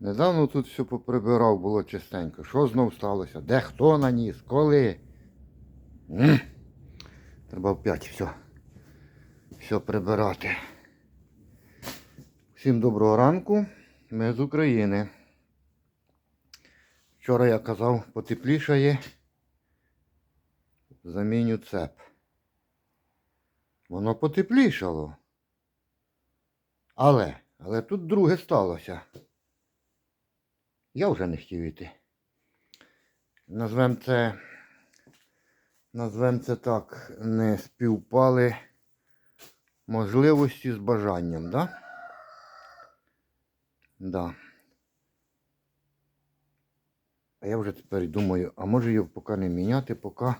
Недавно тут все поприбирав, було чистенько. Що знов сталося? Де хто наніс? Коли? М? Треба опять все. Все прибирати. Всім доброго ранку. Ми з України. Вчора я казав, потеплішає. Заміню цеп. Воно потеплішало. Але, але тут друге сталося. Я вже не хотів іти. Назвем це. Назвем це так. Не співпали можливості з бажанням, да? Да. А я вже тепер думаю, а може його поки не міняти, поки.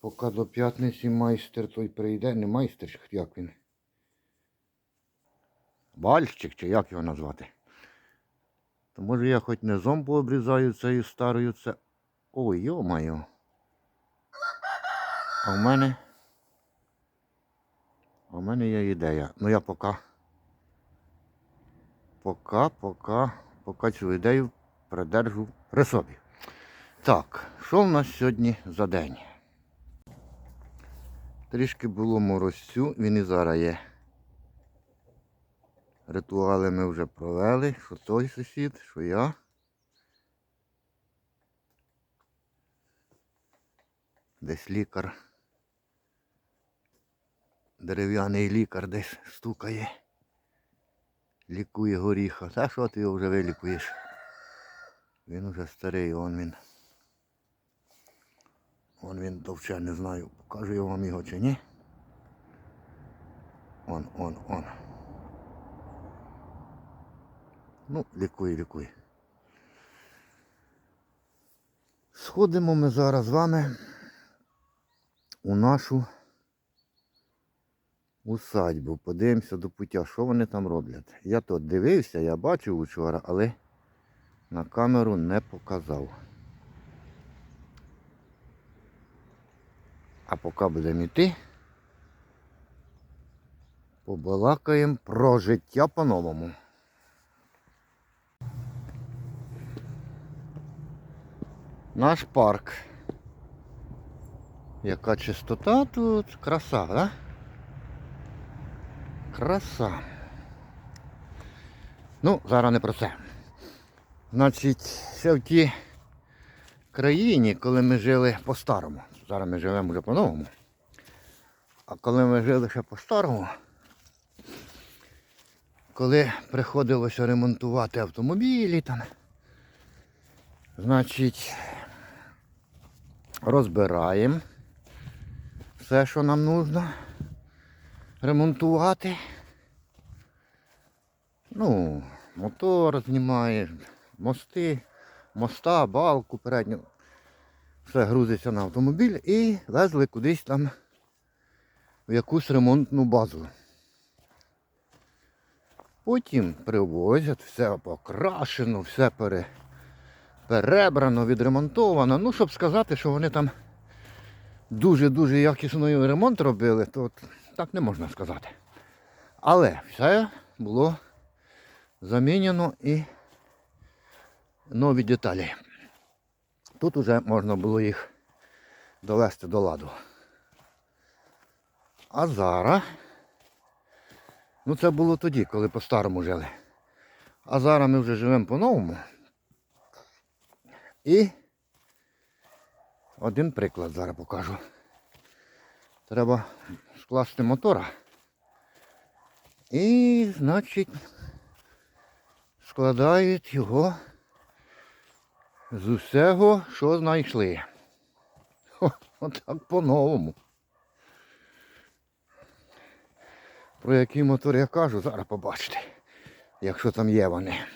Поки до п'ятниці майстер той прийде. Не майстер, як він. Бальщик, чи як його назвати? То може я хоч не зомбу обрізаю цією старою це. Ой, йо-моє. А в мене. А в мене є ідея. Ну я поки. Поки, поки, поки цю ідею придержу при собі. Так, що в нас сьогодні за день? Трішки було морозцю, він і зараз є. Ритуали ми вже провели, що той сусід, що я. Десь лікар. Дерев'яний лікар десь стукає. Лікує горіха. Та що ти його вже вилікуєш? Він уже старий, он він. Он він товче, не знаю, покажу я вам його чи ні. Он, он, он. Ну, лікуй, лікуй. Сходимо ми зараз з вами у нашу усадьбу. Подивимося до пуття, що вони там роблять. Я тут дивився, я бачив учора, але на камеру не показав. А поки будемо йти, побалакаємо про життя по-новому. Наш парк. Яка чистота тут, краса, да? Краса. Ну, зараз не про це. Значить, ще в тій країні, коли ми жили по-старому. Зараз ми живемо вже по-новому. А коли ми жили ще по-старому, коли приходилося ремонтувати автомобілі там, значить, розбираємо все, що нам потрібно ремонтувати. Ну, мотор знімаєш, мости, моста, балку передню. Все грузиться на автомобіль і везли кудись там в якусь ремонтну базу. Потім привозять, все покрашено, все пере, перебрано, відремонтовано. Ну, щоб сказати, що вони там дуже-дуже якісний ремонт робили, то от так не можна сказати. Але все було замінено і нові деталі. Тут вже можна було їх довести до ладу. А зараз, ну це було тоді, коли по-старому жили. А зараз ми вже живемо по-новому. І один приклад зараз покажу. Треба скласти мотора. І, значить, складають його з усього, що знайшли. Отак по-новому. Про який мотор я кажу, зараз побачите, якщо там є вони.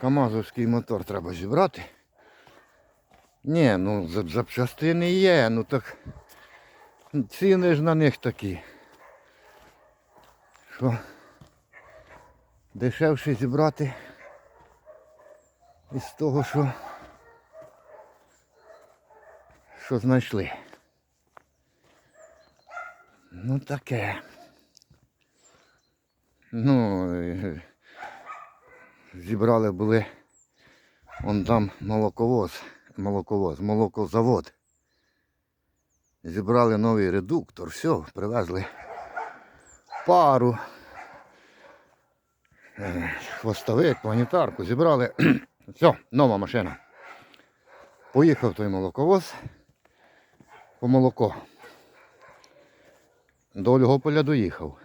Камазовський мотор треба зібрати. Ні, ну за- запчастини є, ну так ціни ж на них такі. Що дешевше зібрати із того, що, що знайшли. Ну таке. Ну, е, зібрали були вон там молоковоз, молоковоз, молокозавод. Зібрали новий редуктор, все, привезли пару, е, хвостовик, планетарку, зібрали. Все, нова машина. Поїхав той молоковоз по молоко. До Ольгополя доїхав.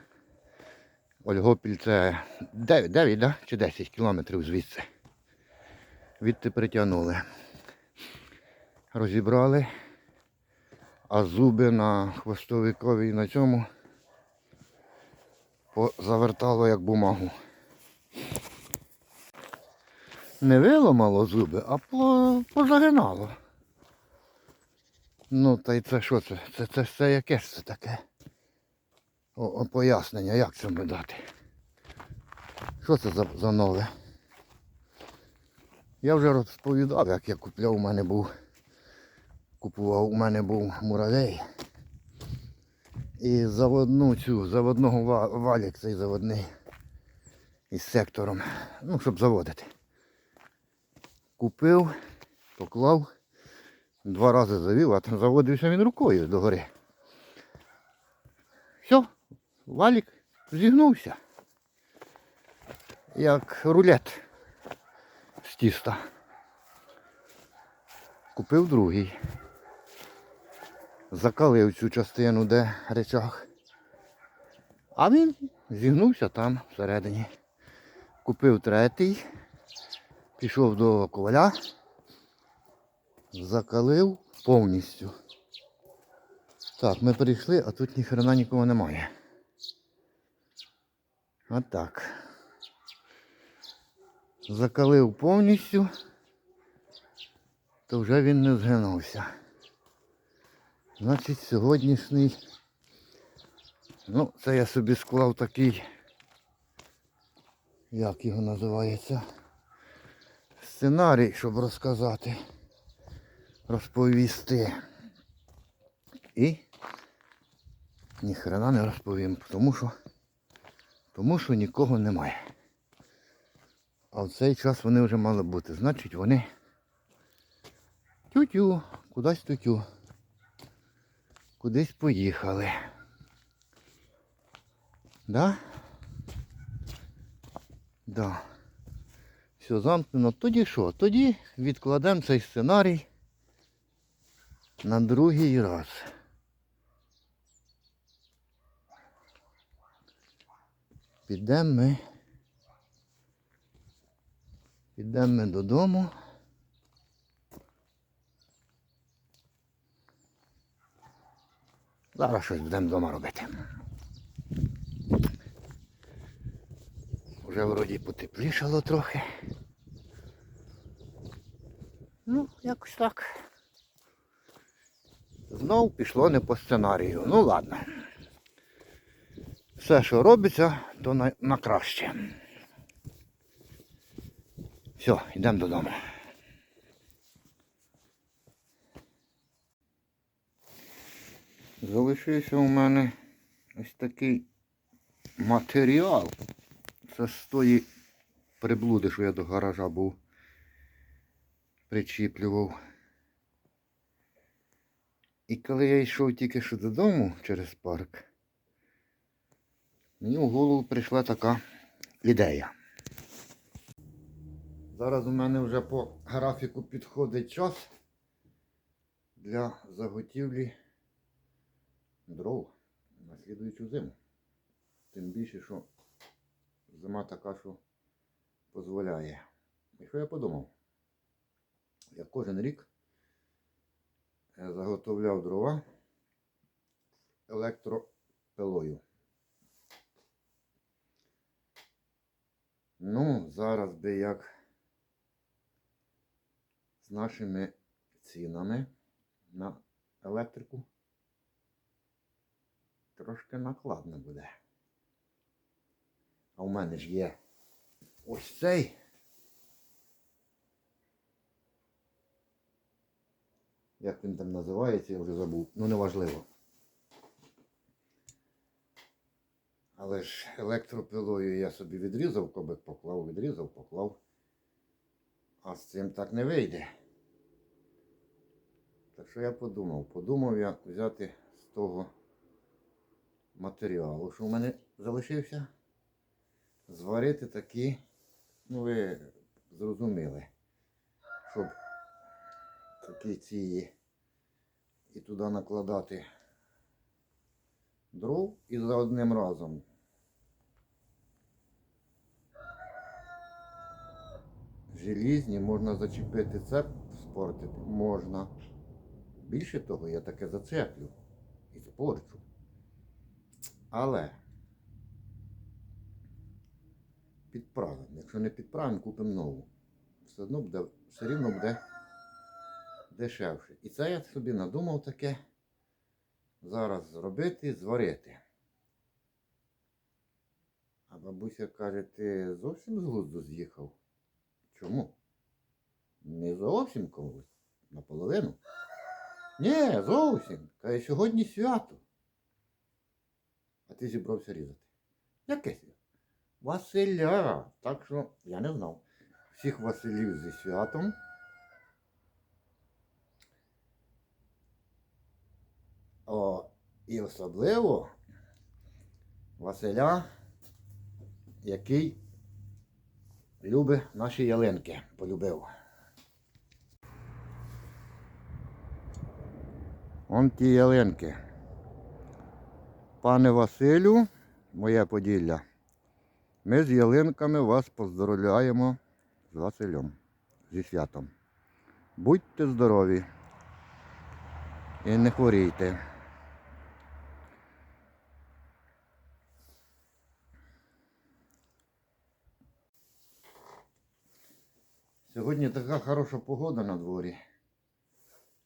Ольгопіль це 9, 9 да? чи 10 кілометрів звідси. Відти притягнули. Розібрали, а зуби на хвостовикові і на цьому завертало як бумагу. Не виламало зуби, а позагинало. Ну, та й це що це? Це, це, це ж це таке? О, пояснення, як цьому дати? Що це за, за нове? Я вже розповідав, як я купляв, у мене був. Купував, у мене був муравей. І заводну цю, заводного ва- валік цей заводний із сектором. Ну, щоб заводити. Купив, поклав, два рази завів, а там заводився він рукою догори. Все, валік зігнувся. Як рулет з тіста. Купив другий. Закалив цю частину, де речах. А він зігнувся там всередині. Купив третій, пішов до коваля, закалив повністю. Так, ми прийшли, а тут ніхрена нікого немає. От так. Закалив повністю, то вже він не згинувся. Значить, сьогоднішній, ну, це я собі склав такий, як його називається, сценарій, щоб розказати, розповісти. І ніхрена не розповім, тому що, тому що нікого немає. А в цей час вони вже мали бути. Значить вони тю-тю, кудись тю-тю. Кудись поїхали. Да? Да. Все замкнено. Тоді що? Тоді відкладемо цей сценарій на другий раз. Підемо ми. Підемо ми додому. Зараз щось будемо вдома робити. Вже вроді потеплішало трохи. Ну, якось так. Знов пішло не по сценарію. Ну ладно. Все, що робиться, то на, на краще. Все, йдемо додому. Залишився у мене ось такий матеріал. Це з тої приблуди, що я до гаража був причіплював. І коли я йшов тільки що додому через парк, мені в голову прийшла така ідея. Зараз у мене вже по графіку підходить час для заготівлі дров на слідуючу зиму. Тим більше, що зима така, що дозволяє. І що я подумав? Я кожен рік е, заготовляв дрова електропилою. Ну, зараз би як з нашими цінами на електрику трошки накладно буде. А у мене ж є ось цей. Як він там називається, я вже забув. Ну неважливо. Але ж електропилою я собі відрізав, кобик поклав, відрізав, поклав. А з цим так не вийде. Так що я подумав, подумав я взяти з того матеріалу, що в мене залишився, зварити такі, ну ви зрозуміли, щоб такі ці і туди накладати дров і за одним разом. Желізні можна зачепити цеп, спортити можна. Більше того, я таке зацеплю і спорчу. Але підправимо. Якщо не підправимо, купимо нову. Все одно буде, все рівно буде дешевше. І це я собі надумав таке зараз зробити, зварити. А бабуся каже, ти зовсім з глузду з'їхав. Чому? Не зовсім комусь, наполовину. Ні, зовсім. Каже, сьогодні свято. А ти зібрався різати. Яке свято? Василя. Так що я не знав. Всіх Василів зі святом. О, і особливо Василя, який любить наші ялинки, полюбив. Он ті ялинки. Пане Василю, моє Поділля, ми з ялинками вас поздоровляємо з Василем, зі святом. Будьте здорові і не хворійте. Сьогодні така хороша погода на дворі.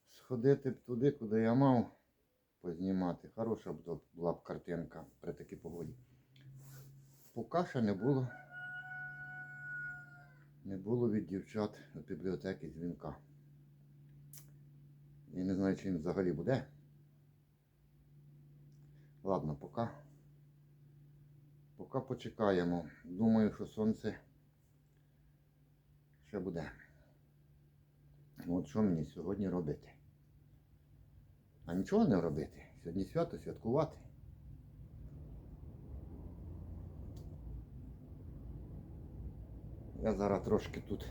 Сходити б туди, куди я мав познімати. Хороша б була б картинка при такій погоді. Поки ще не було. Не було від дівчат з бібліотеки дзвінка. Я не знаю, чи він взагалі буде. Ладно, поки. Поки почекаємо. Думаю, що сонце ще буде. От що мені сьогодні робити? А нічого не робити. Сьогодні свято святкувати. Я зараз трошки тут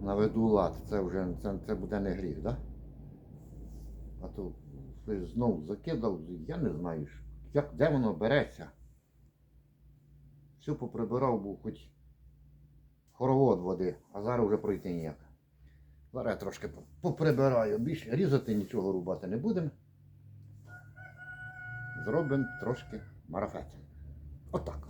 наведу лад. Це вже це, це буде не гріх, да? А то знову закидав, я не знаю, як, де воно береться. Все поприбирав, був хоч хоровод води, а зараз вже пройти ніяк. Зараз я трошки поприбираю. Більше різати нічого рубати не будемо. Зробимо трошки марафет. Отак.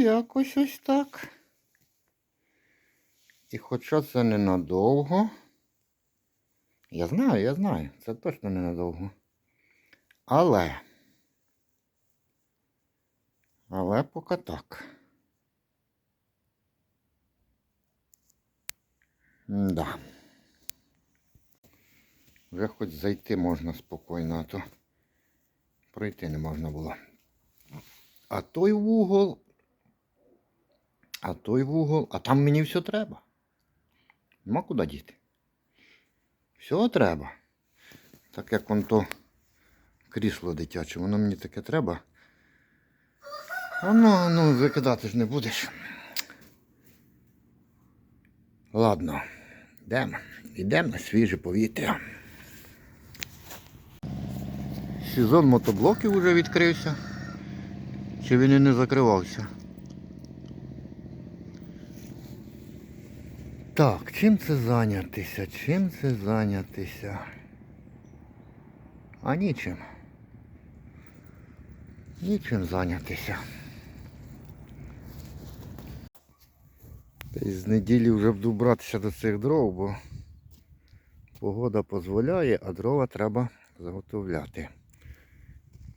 Якось ось так. І хоча це ненадовго. Я знаю, я знаю, це точно ненадовго. Але. Але поки так. Да. Вже хоч зайти можна спокійно, а то пройти не можна було. А той вугол, а той вугол, а там мені все треба. Нема куди діти. Все треба. Так як он то крісло дитяче, воно мені таке треба. А ну, ну, викидати ж не будеш. Ладно, йдемо. Йдемо на свіже повітря. Сезон мотоблоків вже відкрився. Чи він і не закривався? Так, чим це зайнятися? Чим це зайнятися? А нічим. Нічим зайнятися. Та з неділі вже буду братися до цих дров, бо погода дозволяє, а дрова треба заготовляти.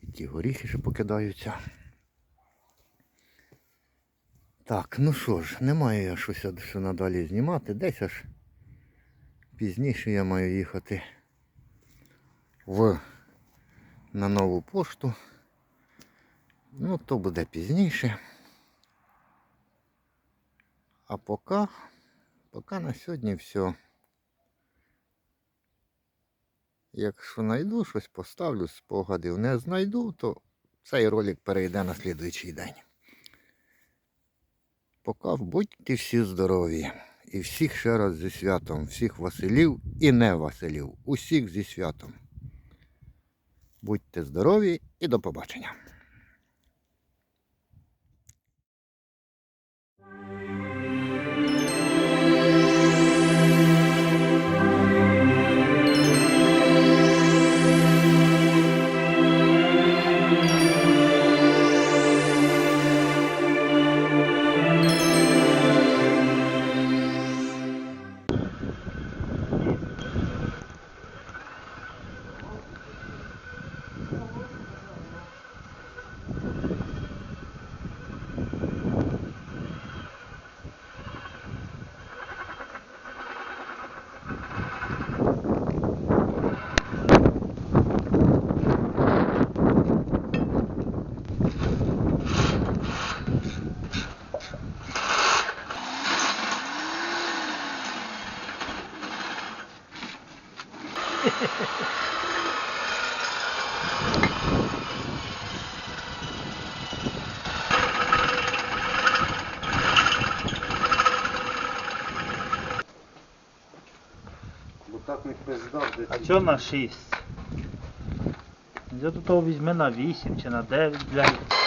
І ті горіхи ще покидаються. Так, ну що ж, немає я щось що надалі знімати. Десь аж пізніше я маю їхати в, на нову пошту. Ну, то буде пізніше. А поки, поки на сьогодні все. Якщо знайду щось, поставлю спогадів. Не знайду, то цей ролик перейде на слідуючий день. Поки будьте всі здорові. І всіх ще раз зі святом, всіх Василів і не Василів. Усіх зі святом. Будьте здорові і до побачення. Не пиздав, де А чо на 6? Я до того візьми на 8 чи на 9, блядь.